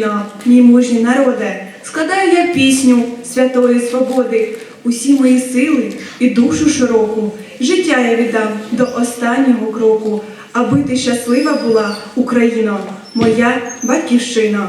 Україно, мій мужній народе, складаю я пісню святої свободи, усі мої сили і душу широку, життя я віддам до останнього кроку, аби ти щаслива була, Україно, моя батьківщина.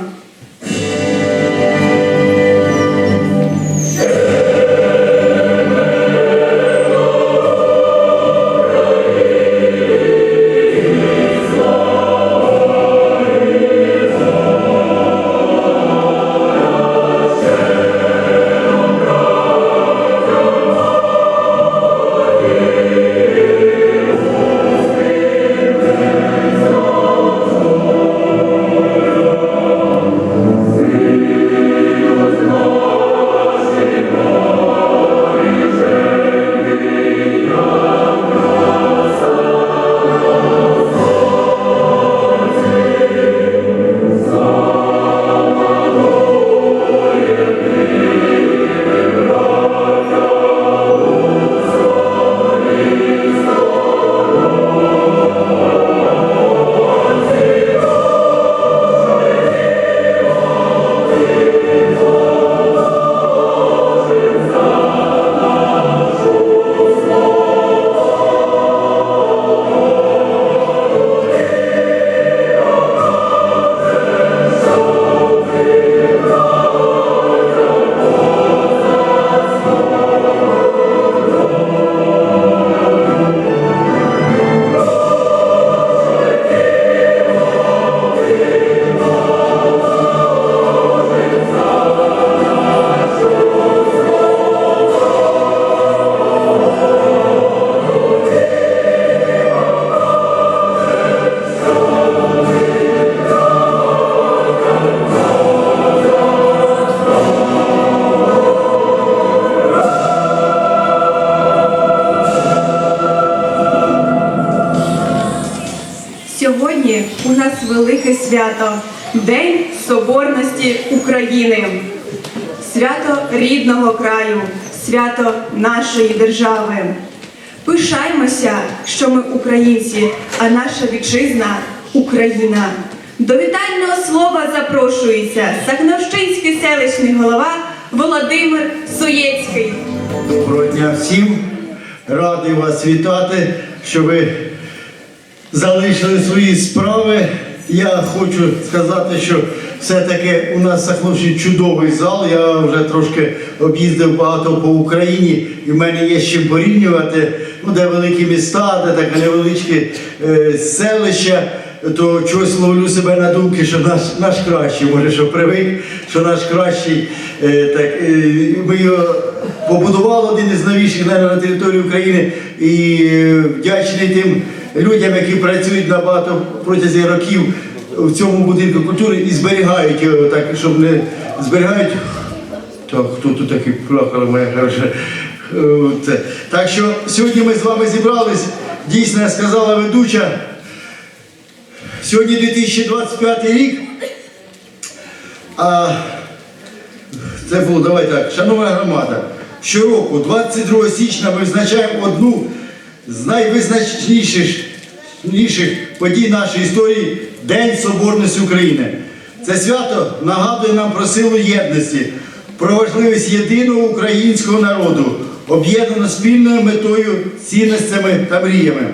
Рідного краю, свято нашої держави. Пишаймося, що ми українці, а наша вітчизна Україна. До вітального слова запрошується Сахновщинський селищний голова Володимир Соєцький. Доброго дня всім. Радий вас вітати, що ви залишили свої справи. Я хочу сказати, що все-таки у нас Сахновщин чудовий зал. Я вже трошки об'їздив багато по Україні, і в мене є з чим порівнювати. Ну, де великі міста, де таке невеличке е, селище, то чогось ловлю себе на думки, що наш, наш кращий, може, що привик, що наш кращий, е, так, е, ми його побудували один із новіших на території України і е, вдячний тим людям, які працюють набагато протягом років в цьому будинку культури і зберігають його так, щоб не зберігають. Так, хто тут такий плакала моя хороша? Е, Це. Так що сьогодні ми з вами зібрались. Дійсно, сказала ведуча. Сьогодні 2025 рік. А це було, давай так, шановна громада. Щороку, 22 січня, ми визначаємо одну з найвизначніших ніших подій нашої історії День Соборності України. Це свято нагадує нам про силу єдності, про важливість єдиного українського народу, об'єднано спільною метою, цінностями та мріями.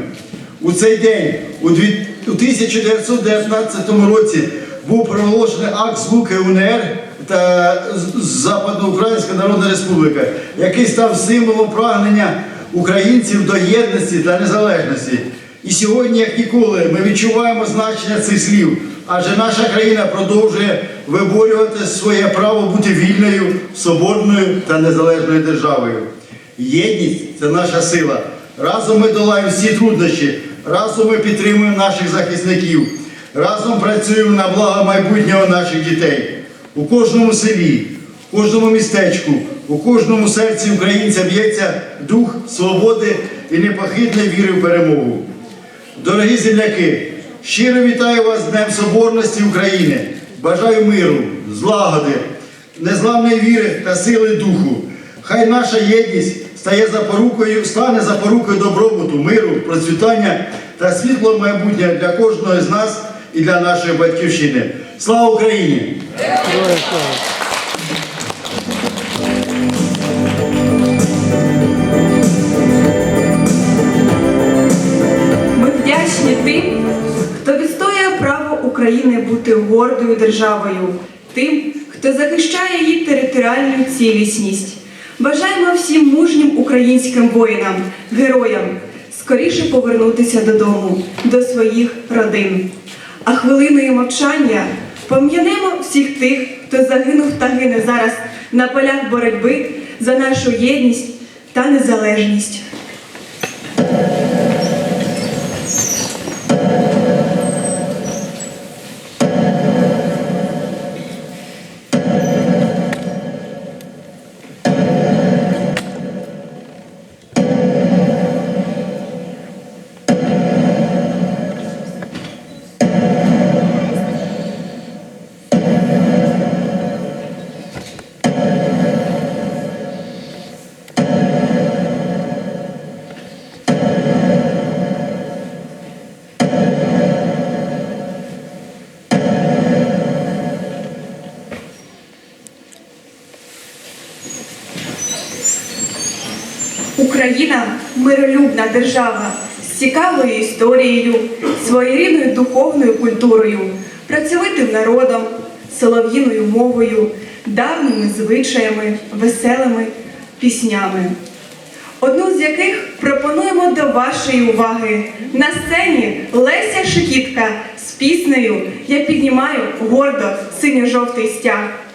У цей день, у 1919 році, був проголошений акт злуки УНР та Западноукраїнська Народна Республіка, який став символом прагнення українців до єдності та незалежності. І сьогодні, як ніколи, ми відчуваємо значення цих слів, адже наша країна продовжує виборювати своє право бути вільною, свободною та незалежною державою. Єдність це наша сила. Разом ми долаємо всі труднощі, разом ми підтримуємо наших захисників, разом працюємо на благо майбутнього наших дітей. У кожному селі, у кожному містечку, у кожному серці українця б'ється дух свободи і непохитної віри в перемогу. Дорогі земляки, щиро вітаю вас з Днем Соборності України. Бажаю миру, злагоди, незламної віри та сили духу. Хай наша єдність стає запорукою, стане запорукою добробуту, миру, процвітання та світлого майбутнього для кожного з нас і для нашої батьківщини. Слава Україні! України бути гордою державою, тим, хто захищає її територіальну цілісність. Бажаємо всім мужнім українським воїнам, героям скоріше повернутися додому, до своїх родин. А хвилиною мовчання пом'янемо всіх тих, хто загинув та гине зараз на полях боротьби за нашу єдність та незалежність. Держава з цікавою історією, своєрідною духовною культурою, працьовитим народом, солов'їною мовою, давніми звичаями, веселими піснями. Одну з яких пропонуємо до вашої уваги. На сцені Леся Шикітка з піснею Я піднімаю гордо синьо-жовтий стяг.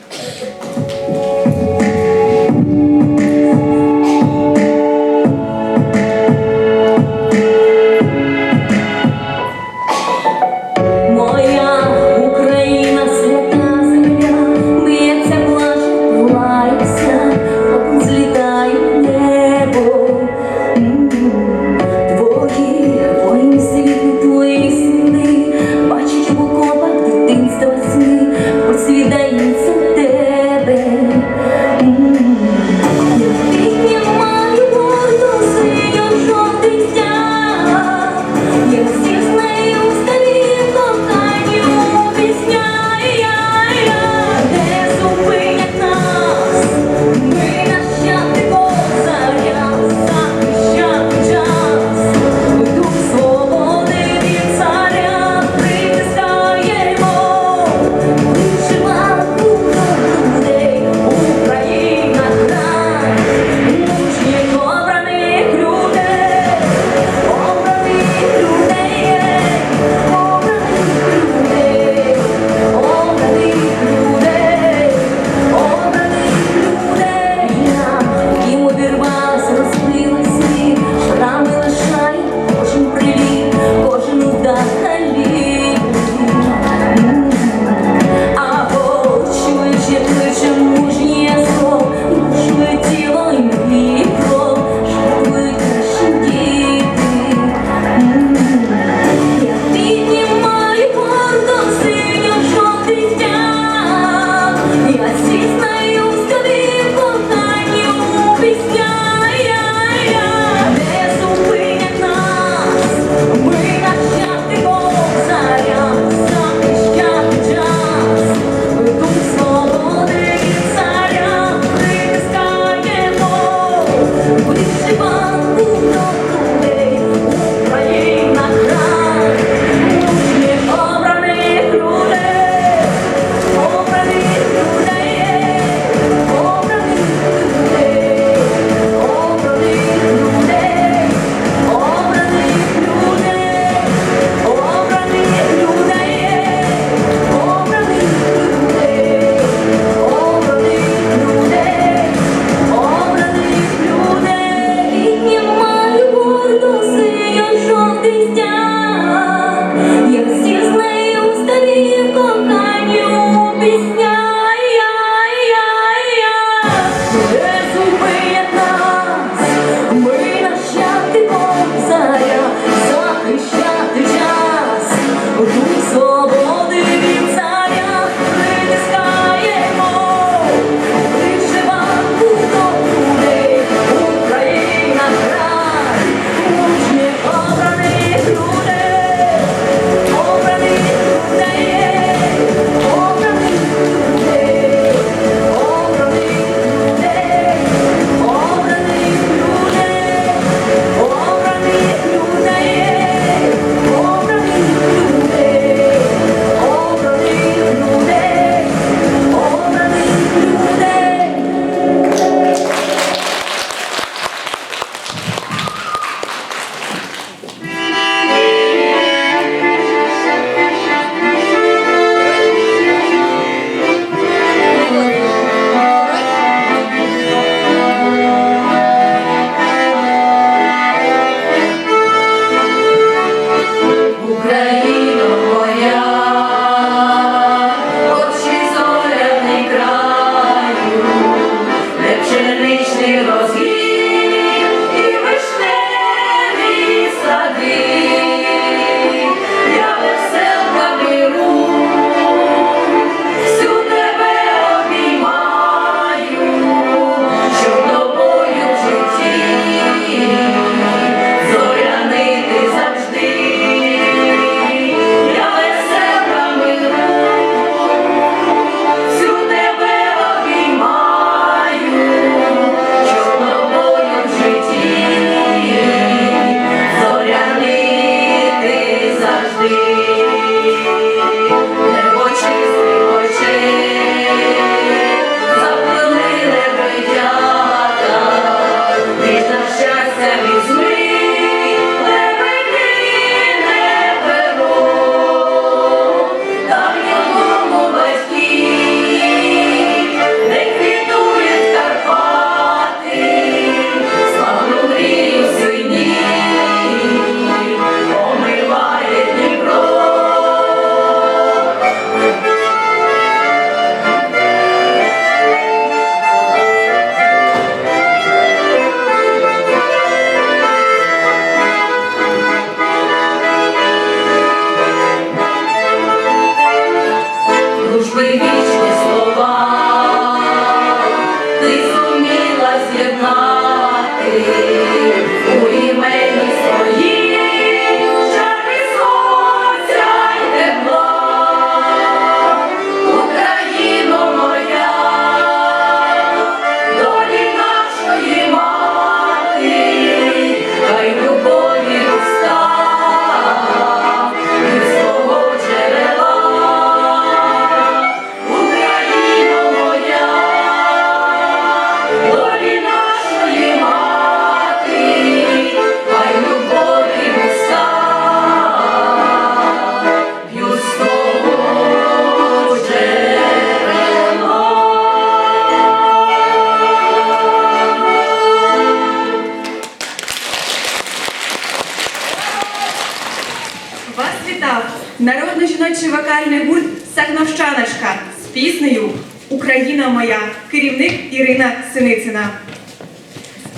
війна.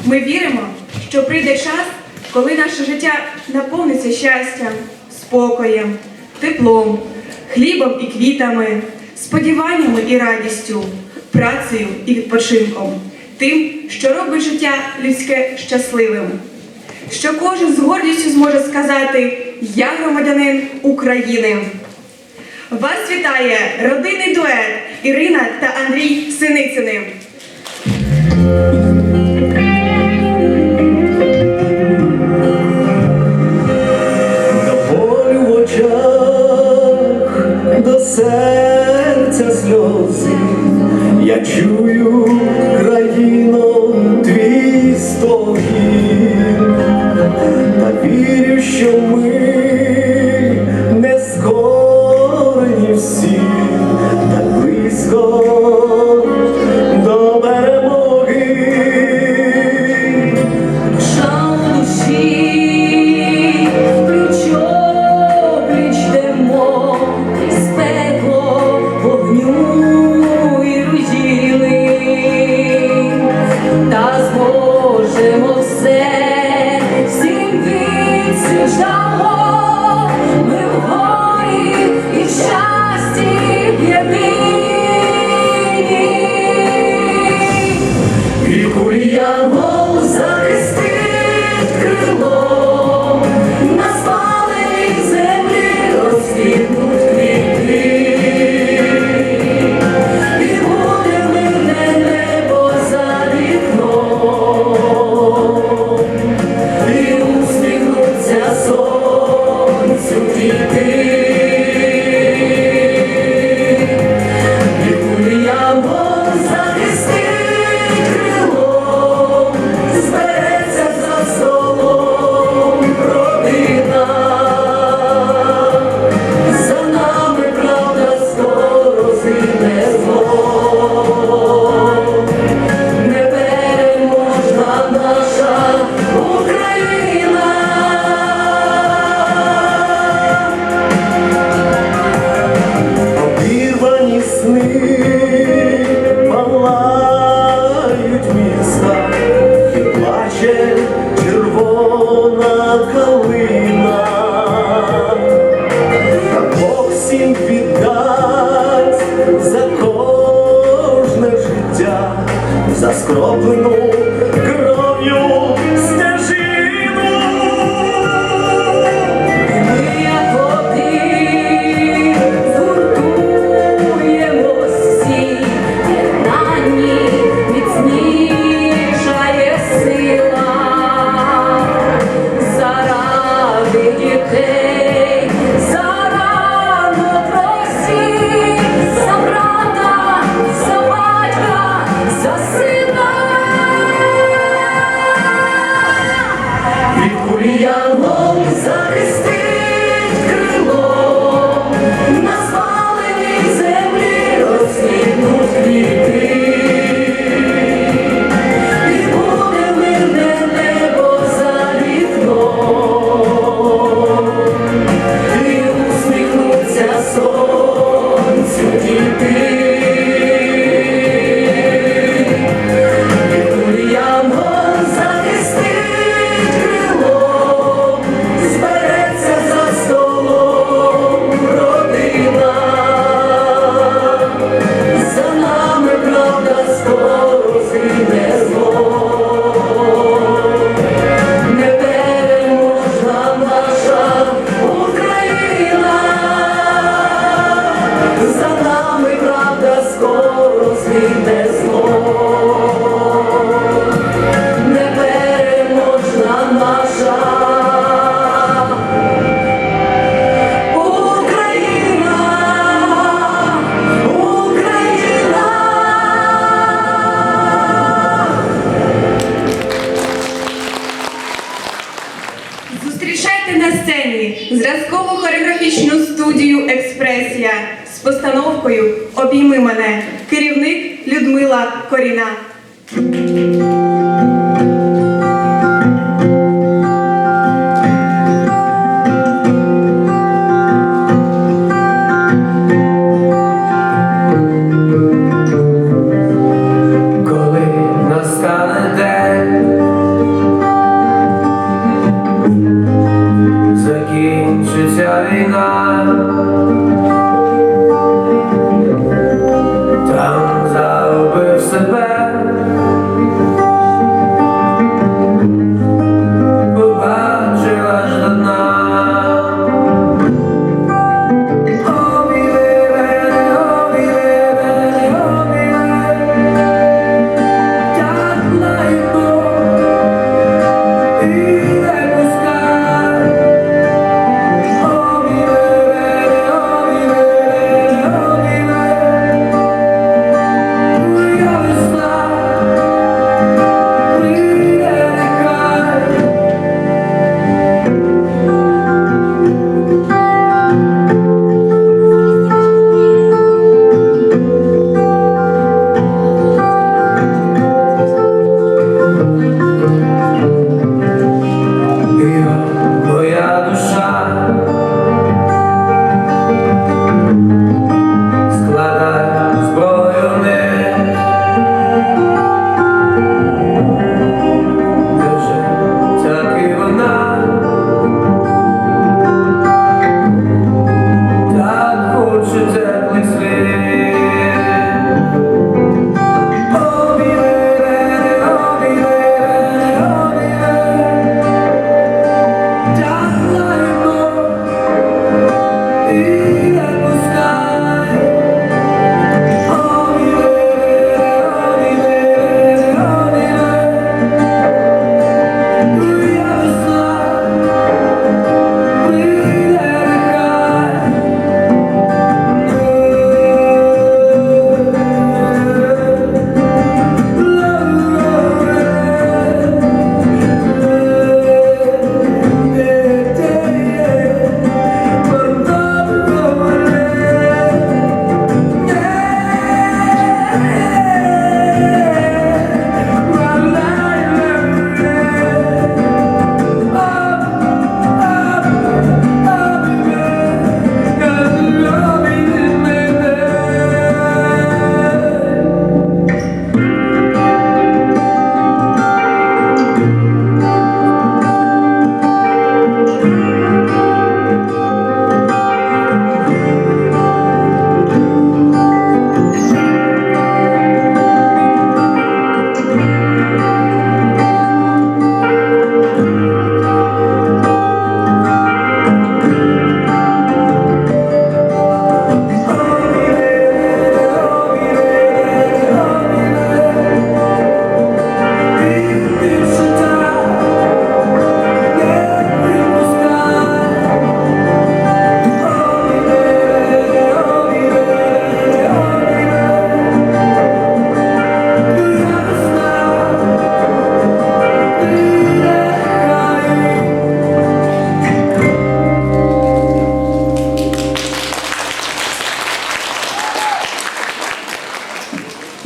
Ми віримо, що прийде час, коли наше життя наповниться щастям, спокоєм, теплом, хлібом і квітами, сподіваннями і радістю, працею і відпочинком, тим, що робить життя людське щасливим. Що кожен з гордістю зможе сказати Я громадянин України. Вас вітає родинний дует Ірина та Андрій Синицини. До серця сльози я чую. 높은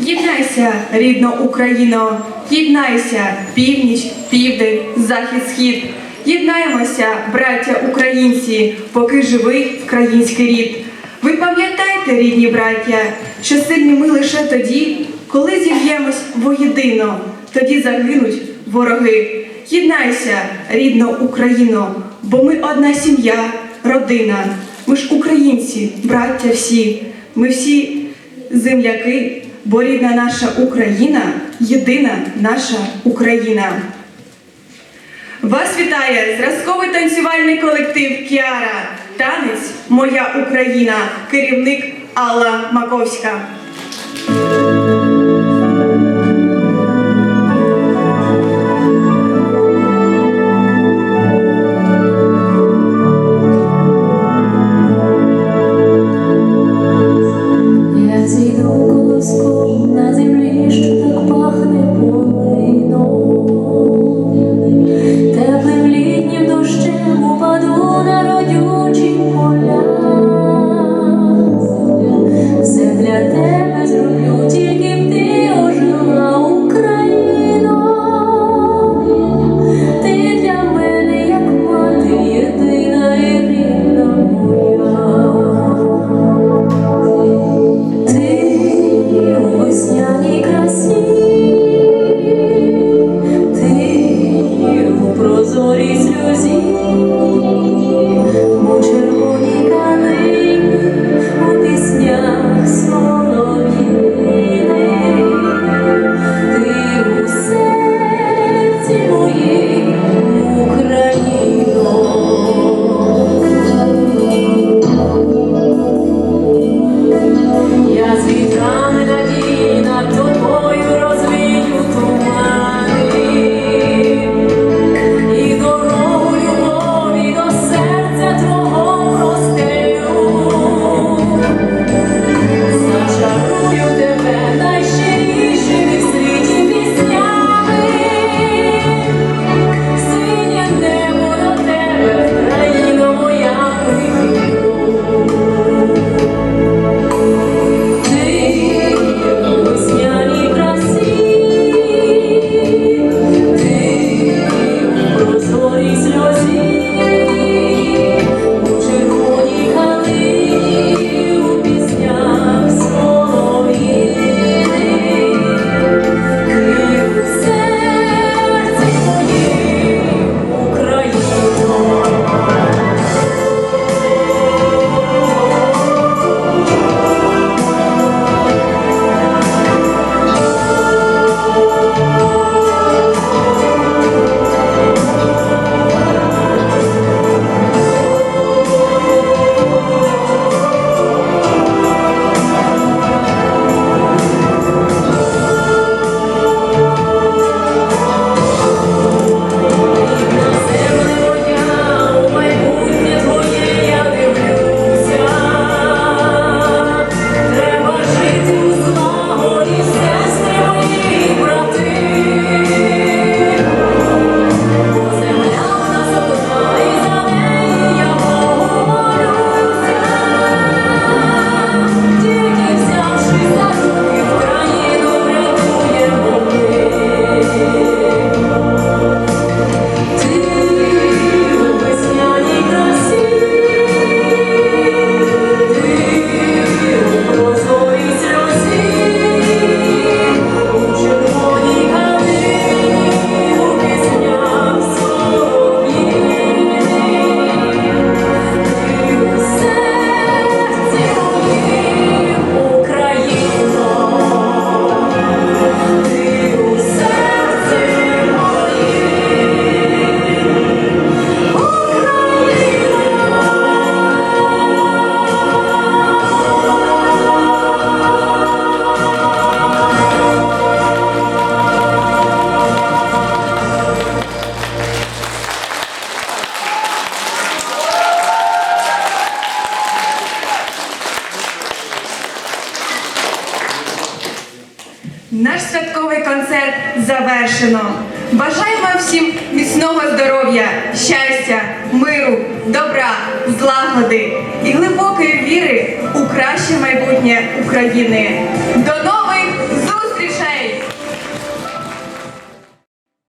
Єднайся, рідно Україно, єднайся, північ, південь, захід, схід. Єднаємося, браття українці, поки живий український рід. Ви пам'ятайте, рідні браття, що сильні ми лише тоді, коли зіб'ємось воєдино, тоді загинуть вороги. Єднайся, рідно Україно, бо ми одна сім'я, родина. Ми ж українці, браття всі, ми всі земляки, бо рідна наша Україна, єдина наша Україна. Вас вітає зразковий танцювальний колектив Кіара. Танець Моя Україна, керівник Алла Маковська.